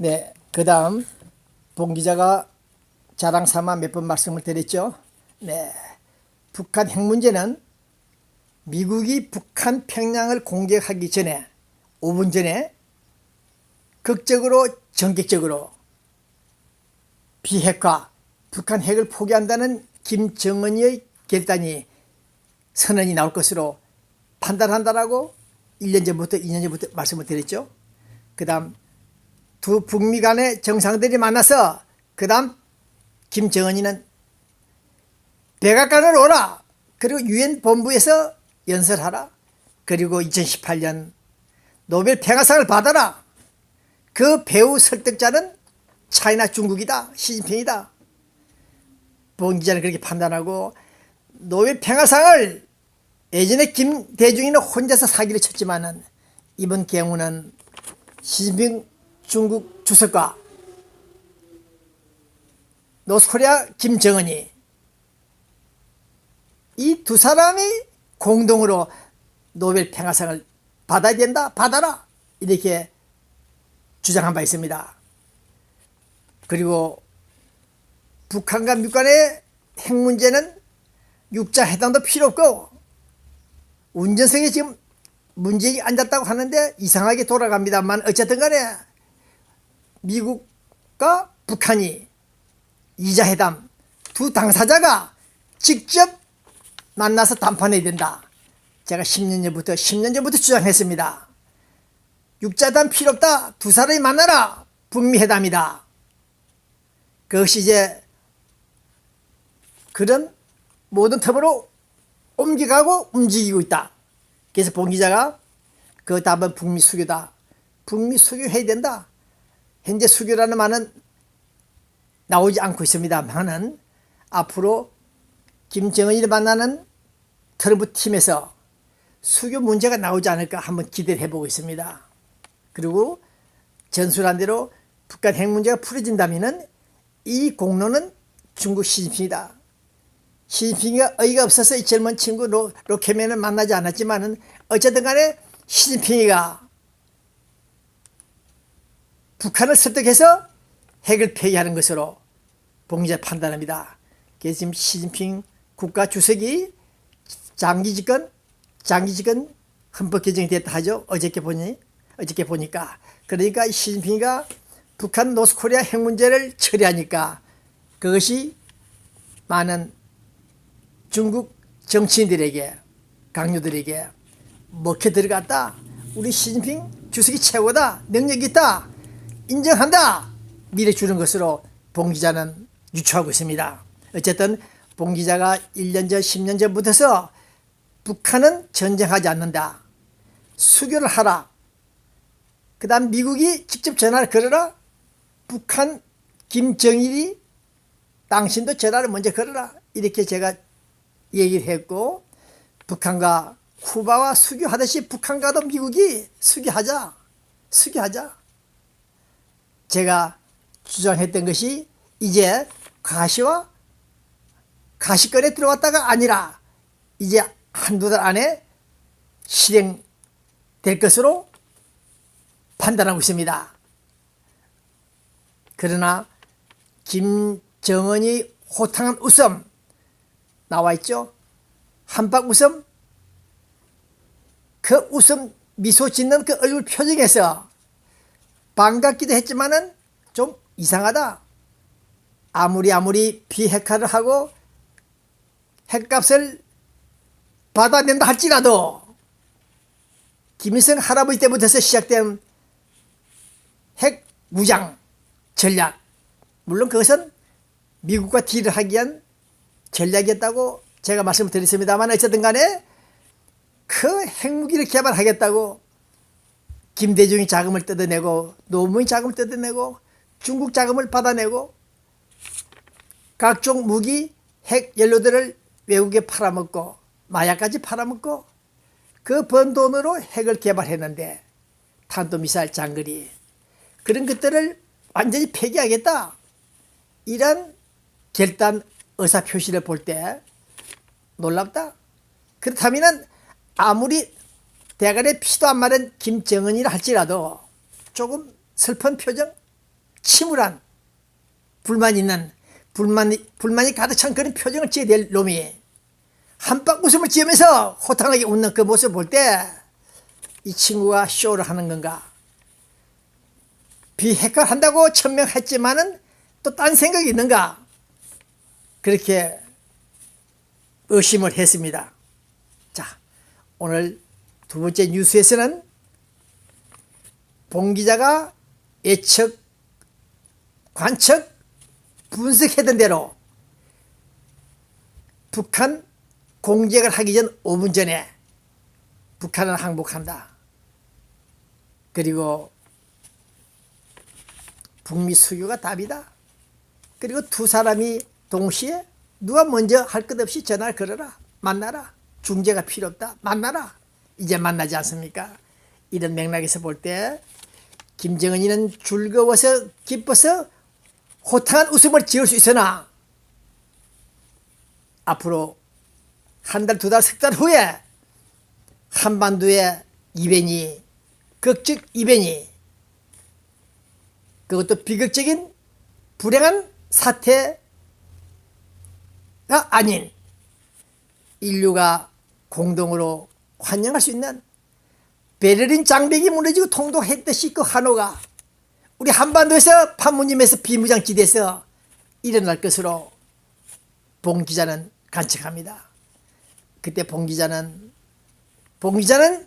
네, 그 다음 본 기자가 자랑 삼아 몇 번 말씀을 드렸죠. 네, 북한 핵 문제는 미국이 북한 평양을 공격하기 전에 5분 전에 극적으로 전격적으로 비핵화 북한 핵을 포기한다는 김정은의 결단이 선언이 나올 것으로 판단한다라고 1년 전부터 2년 전부터 말씀을 드렸죠. 그 다음 두 북미 간의 정상들이 만나서 그 다음 김정은이는 백악관을 오라. 그리고 유엔 본부에서 연설하라. 그리고 2018년 노벨 평화상을 받아라. 그 배우 설득자는 차이나 중국이다. 시진핑이다. 본 기자는 그렇게 판단하고 노벨 평화상을 예전에 김대중이는 혼자서 사기를 쳤지만은 이번 경우는 시진핑 중국 주석과 노스코리아 김정은이 이 두 사람이 공동으로 노벨 평화상을 받아야 된다, 받아라 이렇게 주장한 바 있습니다. 그리고 북한과 미국 간의 핵 문제는 육자 회담도 필요 없고 운전석에 지금 문재인이 앉았다고 하는데 이상하게 돌아갑니다만 어쨌든 간에 미국과 북한이 이자 회담 두 당사자가 직접 만나서 담판해야 된다. 제가 10년 전부터 10년 전부터 주장했습니다. 육자단 필요 없다. 두 사람이 만나라. 북미 회담이다. 그것이 이제 그런 모든 텀으로 옮겨가고 움직이고 있다. 그래서 본 기자가 그 답은 북미 수교다. 북미 수교해야 된다. 현재 수교라는 말은 나오지 않고 있습니다만은 앞으로 김정은이를 만나는 트럼프 팀에서 수교 문제가 나오지 않을까 한번 기대를 해보고 있습니다. 그리고 전술한 대로 북한 핵 문제가 풀어진다면은 이 공로는 중국 시진핑이다. 시진핑이가 어이가 없어서 이 젊은 친구 로, 로케맨을 만나지 않았지만 은 어쨌든 간에 시진핑이가 북한을 설득해서 핵을 폐기하는 것으로 봉기자 판단합니다. 그래서 지금 시진핑 국가 주석이 장기 집권, 장기 집권 헌법 개정이 됐다 하죠. 어저께 보니, 어저께 보니까. 그러니까 시진핑이가 북한 노스코리아 핵 문제를 처리하니까 그것이 많은 중국 정치인들에게 강요들에게 먹혀 들어갔다. 우리 시진핑 주석이 최고다. 능력 있다. 인정한다. 밀어주는 것으로 봉 기자는 유추하고 있습니다. 어쨌든 봉 기자가 1년 전, 10년 전부터서 북한은 전쟁하지 않는다. 수교를 하라. 그 다음 미국이 직접 전화를 걸어라. 북한 김정일이 당신도 전화를 먼저 걸어라. 이렇게 제가 얘기를 했고 북한과 쿠바와 수교하듯이 북한과도 미국이 수교하자. 수교하자. 제가 주장했던 것이 이제 가시와 가시거리에 들어왔다가 아니라 이제 한두 달 안에 실행될 것으로 판단하고 있습니다. 그러나 김정은이 호탕한 웃음 나와 있죠. 한박 웃음 그 웃음 미소 짓는 그 얼굴 표정에서 반갑기도 했지만은 좀 이상하다. 아무리 아무리 비핵화를 하고 핵값을 받아낸다 할지라도 김일성 할아버지 때부터 시작된 핵 무장 전략 물론 그것은 미국과 딜을 하기 위한 전략이었다고 제가 말씀을 드렸습니다만 어쨌든 간에 그 핵무기를 개발하겠다고 김대중이 자금을 뜯어내고 노무현이 자금을 뜯어내고 중국 자금을 받아내고 각종 무기 핵 연료들을 외국에 팔아먹고 마약까지 팔아먹고 그 번 돈으로 핵을 개발했는데 탄도미사일 장거리. 그런 것들을 완전히 폐기하겠다. 이런 결단 의사 표시를 볼 때 놀랍다. 그렇다면 아무리 대가리 피도 안 마른 김정은이라 할지라도 조금 슬픈 표정 침울한 불만 있는 불만이 불만이 가득 찬 그런 표정을 지어야 될 놈이 한방 웃음을 지으면서 호탕하게 웃는 그 모습을 볼때 이 친구가 쇼를 하는 건가 비핵화 한다고 천명했지만은 또 딴 생각이 있는가 그렇게 의심을 했습니다. 자, 오늘 두 번째 뉴스에서는 봉 기자가 예측, 관측, 분석했던 대로 북한 공격을 하기 전 5분 전에 북한은 항복한다. 그리고 북미 수교가 답이다. 그리고 두 사람이 동시에 누가 먼저 할 것 없이 전화를 걸어라. 만나라. 중재가 필요 없다. 만나라. 이제 만나지 않습니까? 이런 맥락에서 볼 때 김정은이는 즐거워서 기뻐서 호탕한 웃음을 지을 수 있으나 앞으로 한 달, 두 달, 석 달 후에 한반도의 이변이 극적 이변이 그것도 비극적인 불행한 사태가 아닌 인류가 공동으로 환영할 수 있는 베를린 장벽이 무너지고 통도했듯이 그 한호가 우리 한반도에서 판문점에서 비무장지대에서 일어날 것으로 봉 기자는 관측합니다. 그때 봉 기자는 봉 기자는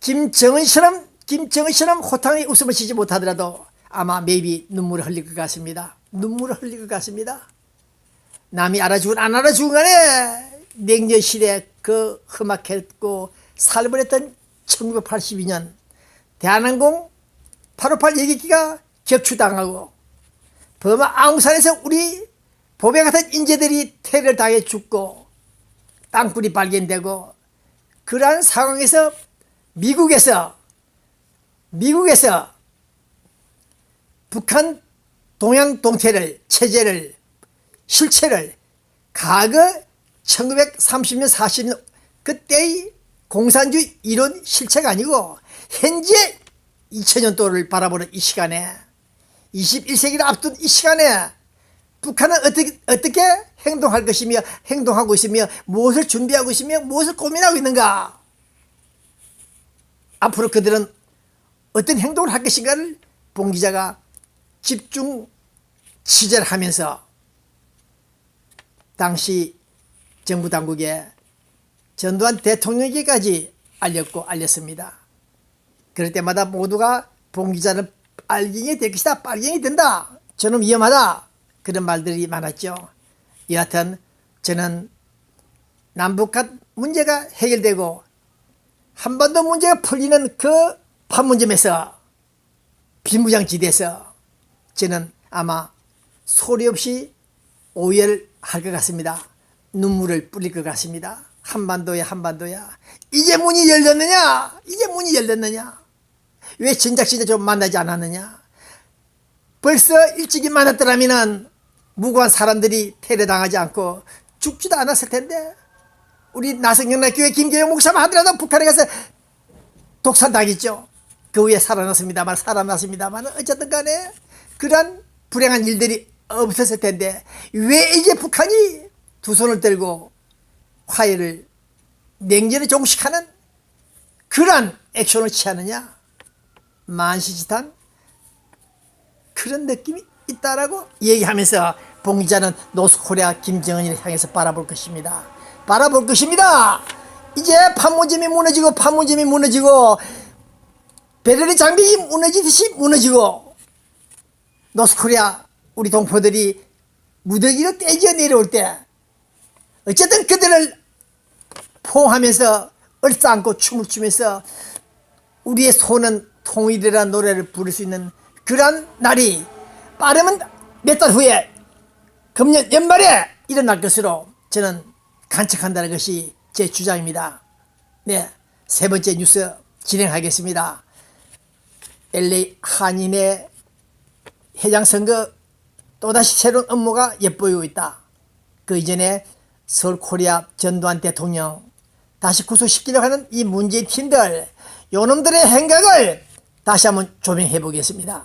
김정은처럼 김정은처럼 호탕하게 웃음을 쉬지 못하더라도 아마 매비 눈물을 흘릴 것 같습니다. 눈물을 흘릴 것 같습니다. 남이 알아주건 안 알아주건 간에 냉전 시대 그 험악했고 살벌 했던 1982년 대한항공 858 예기기가 격추당하고 버마 아웅산에서 우리 보배 같은 인재들이 테러를 당해 죽고 땅굴이 발견되고 그러한 상황에서 미국에서 미국에서 북한 동양 동태를 체제를 실체를 과거 1930년 40년 그때의 공산주의 이론 실체가 아니고 현재 2000년도를 바라보는 이 시간에 21세기를 앞둔 이 시간에 북한은 어떻게 어떻게 행동할 것이며 행동하고 있으며 무엇을 준비하고 있으며 무엇을 고민하고 있는가? 앞으로 그들은 어떤 행동을 할 것인가를 봉 기자가 집중 취재를 하면서 당시 정부 당국에 전두환 대통령에게까지 알렸고 알렸습니다. 그럴 때마다 모두가 봉 기자는 빨갱이 될 것이다. 빨갱이 된다. 저는 위험하다. 그런 말들이 많았죠. 여하튼 저는 남북한 문제가 해결되고 한반도 문제가 풀리는 그 판문점에서 비무장지대에서 저는 아마 소리 없이 오열할 것 같습니다. 눈물을 뿌릴 것 같습니다. 한반도야 한반도야. 이제 문이 열렸느냐? 이제 문이 열렸느냐? 왜 진작 진짜 좀 만나지 않았느냐? 벌써 일찍이 만났더라면 무고한 사람들이 테러당하지 않고 죽지도 않았을 텐데. 우리 나성경락 교회 김계영 목사만 하더라도 북한에 가서 독산당했죠. 그 후에 살아났습니다만 살아났습니다만 어쨌든 간에 그런 불행한 일들이 없었을 텐데 왜 이제 북한이 두 손을 들고 화해를 냉전에 종식하는 그러한 액션을 취하느냐 만시지탄 그런 느낌이 있다라고 얘기하면서 봉기자는 노스코리아 김정은을 향해서 바라볼 것입니다. 바라볼 것입니다. 이제 판문점이 무너지고 판문점이 무너지고 베를린 장벽이 무너지듯이 무너지고 노스코리아 우리 동포들이 무더기로 떼져 내려올 때 어쨌든 그들을 포옹하면서 얼싸안고 춤을 추면서 우리의 손은 통일이라는 노래를 부를 수 있는 그러한 날이 빠르면 몇 달 후에 금년 연말에 일어날 것으로 저는 관측한다는 것이 제 주장입니다. 네, 세 번째 뉴스 진행하겠습니다. LA 한인의 회장 선거 또다시 새로운 업무가 엿보이고 있다. 그 이전에 서울 코리아 전두환 대통령 다시 구속시키려고 하는 이 문재인 팀들 요놈들의 행각을 다시 한번 조명해 보겠습니다.